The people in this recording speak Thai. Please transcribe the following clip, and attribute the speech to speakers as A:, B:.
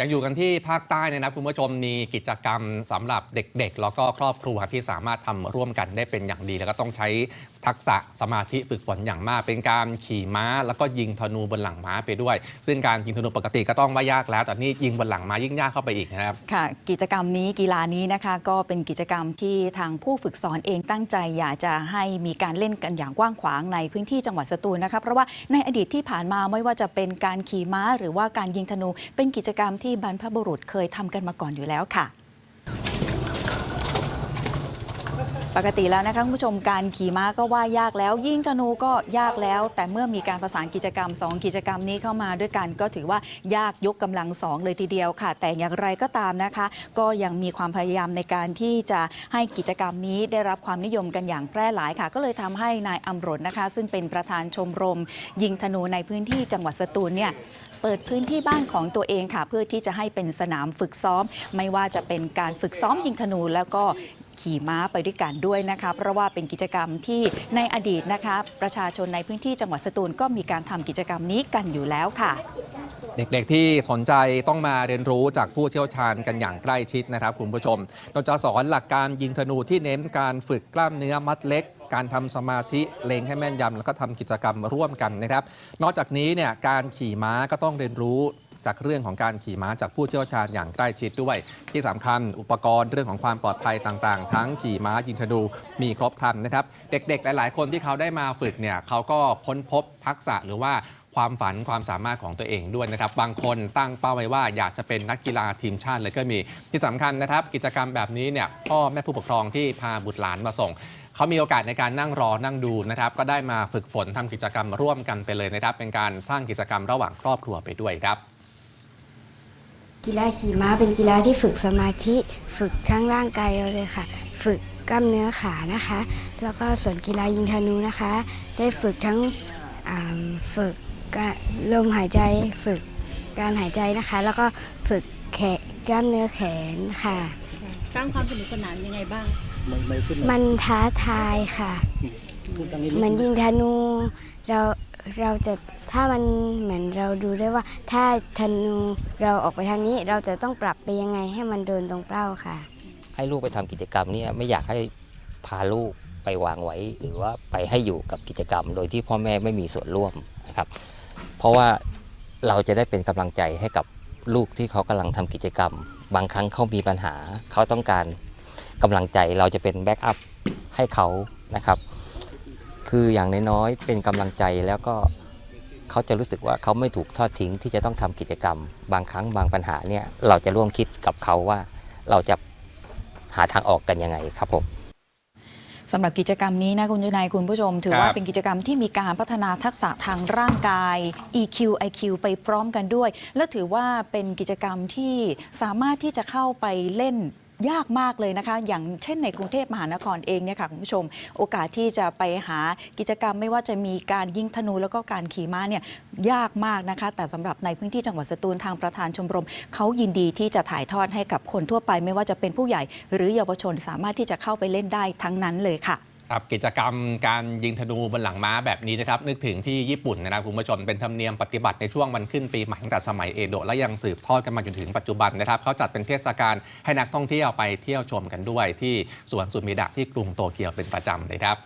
A: ยังอยู่กันที่ภาคใต้เนยนะคุณผู้ชมมีกิจกรรมสำหรับเด็ก ๆ แล้วก็ครอบครัวที่สามารถทำร่วมกันได้เป็นอย่างดี แล้วก็ต้องใช้ทักษะสมาธิฝึกฝนอย่างมาก เป็นการขี่ม้า แล้วก็ยิงธนูบนหลังม้าไปด้วย ซึ่งการยิงธนูปกติก็ต้องว่ายากแล้ว แต่นี่ยิงบนหลังม้ายิ่งยากเข้าไปอีกนะครับ
B: ค่ะ กิจกรรมนี้กีฬานี้นะคะก็เป็นกิจกรรมที่ทางผู้ฝึกสอนเองตั้งใจ อยากจะให้มีการเล่นกันอย่างกว้างขวางในพื้นที่จังหวัดสตูลนะคะเพราะว่าในอดีตที่ผ่านมาไม่ว่าจะเป็นการขี่ม้า หรือว่าการยิงธนูเป็นกิจกรรมที่บรรพบุรุษเคยทำกันมาก่อนอยู่แล้วค่ะ ปกติแล้วนะคะคุณผู้ชมการขี่ม้าก็ว่ายากแล้ว ยิงธนูก็ยากแล้ว แต่เมื่อมีการประสานกิจกรรม 2 กิจกรรมนี้เข้ามาด้วยกันก็ถือว่ายากยกกำลังสองเลยทีเดียวค่ะ แต่อย่างไรก็ตามนะคะ ก็ยังมีความพยายามในการที่จะให้กิจกรรมนี้ได้รับความนิยมกันอย่างแพร่หลายค่ะ ก็เลยทำให้นายอำรถนะคะ ซึ่งเป็นประธานชมรม ยิงธนูในพื้นที่จังหวัดสตูลเนี่ย เปิดพื้นที่บ้านของตัวเองค่ะ เพื่อที่จะให้เป็นสนามฝึกซ้อม ไม่ว่าจะเป็นการฝึกซ้อมยิงธนูแล้วก็ขี่ม้าไปด้วยกันด้วยนะคะเพราะว่าเป็นกิจกรรมที่ในอดีตนะคะ ประชาชนในพื้นที่จังหวัดสตูลก็มีการทำกิจกรรมนี้กันอยู่แล้วค่ะ
A: เด็กๆที่สนใจต้องมาเรียนรู้จากผู้เชี่ยวชาญกันอย่างใกล้ชิดนะครับคุณผู้ชม เราจะสอนหลักการยิงธนูที่เน้นการฝึกกล้ามเนื้อมัดเล็ก การทำสมาธิเล็งให้แม่นยำแล้วก็ทำกิจกรรมร่วมกันนะครับ นอกจากนี้เนี่ยการขี่ม้าก็ต้องเรียนรู้จากเรื่องของการขี่ม้าจากผู้เชี่ยวชาญอย่างใกล้ชิดด้วย ที่สำคัญอุปกรณ์เรื่องของความปลอดภัยต่างๆ ทั้งขี่ม้ายิงธนูมีครบครันนะครับ เด็กๆ หลายๆ คนที่เขาได้มาฝึกเนี่ยเขาก็ค้นพบทักษะหรือว่า ความฝันความสามารถของตัวเองด้วยนะครับ บางคนตั้งเป้าไว้ว่าอยากจะเป็นนักกีฬาทีมชาติเลยก็มี ที่สำคัญนะครับ กิจกรรมแบบนี้เนี่ยพ่อแม่ผู้ปกครองที่พาบุตรหลานมาส่งเขามีโอกาสในการนั่งรอนั่งดูนะครับ ก็ได้มาฝึกฝนทำกิจกรรมร่วมกันไปเลยนะครับ เป็นการสร้างกิจกรรมระหว่างครอบครัวไปด้วยครับ
C: กีฬาขี่ม้าเป็นกีฬาที่ฝึกสมาธิ ฝึกทั้งร่างกายเราเลยค่ะ ฝึกกล้ามเนื้อขานะคะ แล้วก็ส่วนกีฬายิงธนูนะคะ ได้ฝึกทั้งฝึก การลมหายใจฝึกการหายใจนะคะ แล้วก็ฝึกแขนกล้ามเนื้อแขนค่ะ
D: สร้างความสนุกสนานยังไงบ้าง
C: มันท้าทายค่ะเหมือนยิงธนูเราเราจะถ้ามันเหมือนเราดูได้ว่า ถ้าธนูเราออกไปทางนี้เราจะต้องปรับไปยังไงให้มันโดนตรงเป้าค่ะ
E: ให้ลูกไปทำกิจกรรมเนี่ยไม่อยากให้พาลูกไปวางไว้ หรือว่าไปให้อยู่กับกิจกรรม โดยที่พ่อแม่ไม่มีส่วนร่วมนะครับ เพราะว่าเราจะได้เป็นกำลังใจให้กับลูกที่เขากำลังทำกิจกรรม บางครั้งเขามีปัญหา เขาต้องการกำลังใจเราจะเป็นแบ็กอัพให้เขานะครับ คืออย่างน้อยๆเป็นกำลังใจแล้วก็เขาจะรู้สึกว่าเขาไม่ถูกทอดทิ้งที่จะต้องทำกิจกรรม บางครั้งบางปัญหาเนี่ยเราจะร่วมคิดกับเขาว่าเราจะหาทางออกกันยังไงครับผม
B: สำหรับกิจกรรมนี้นะคุณจุนายคุณผู้ชม ถือ
A: ครับ
B: ว่าเป็นกิจกรรมที่มีการพัฒนาทักษะทางร่างกาย EQ IQ ไปพร้อมกันด้วย และถือว่าเป็นกิจกรรมที่สามารถที่จะเข้าไปเล่น ยากมากเลยนะคะ อย่างเช่นในกรุงเทพมหานครเองเนี่ยค่ะคุณผู้ชม โอกาสที่จะไปหากิจกรรมไม่ว่าจะมีการยิงธนูแล้วก็การขี่ม้าเนี่ยยากมากนะคะ แต่สำหรับในพื้นที่จังหวัดสตูลทางประธานชมรมเขายินดีที่จะถ่ายทอดให้กับคนทั่วไป ไม่ว่าจะเป็นผู้ใหญ่ หรือเยาวชนสามารถที่จะเข้าไปเล่นได้ทั้งนั้นเลยค่ะ
A: ครับกิจกรรมการยิงธนูบนหลังม้าแบบนี้นะครับ นึกถึงที่ญี่ปุ่นนะครับคุณผู้ชมเป็นธรรมเนียมปฏิบัติในช่วงวันขึ้นปีใหม่ตั้งแต่สมัยเอโดะและยังสืบทอดกันมาจนถึงปัจจุบันนะครับเขาจัดเป็นเทศกาลให้นักท่องเที่ยวไปเที่ยวชมกันด้วย ที่สวนสุมิดะที่กรุงโตเกียวเป็นประจำเลยครับ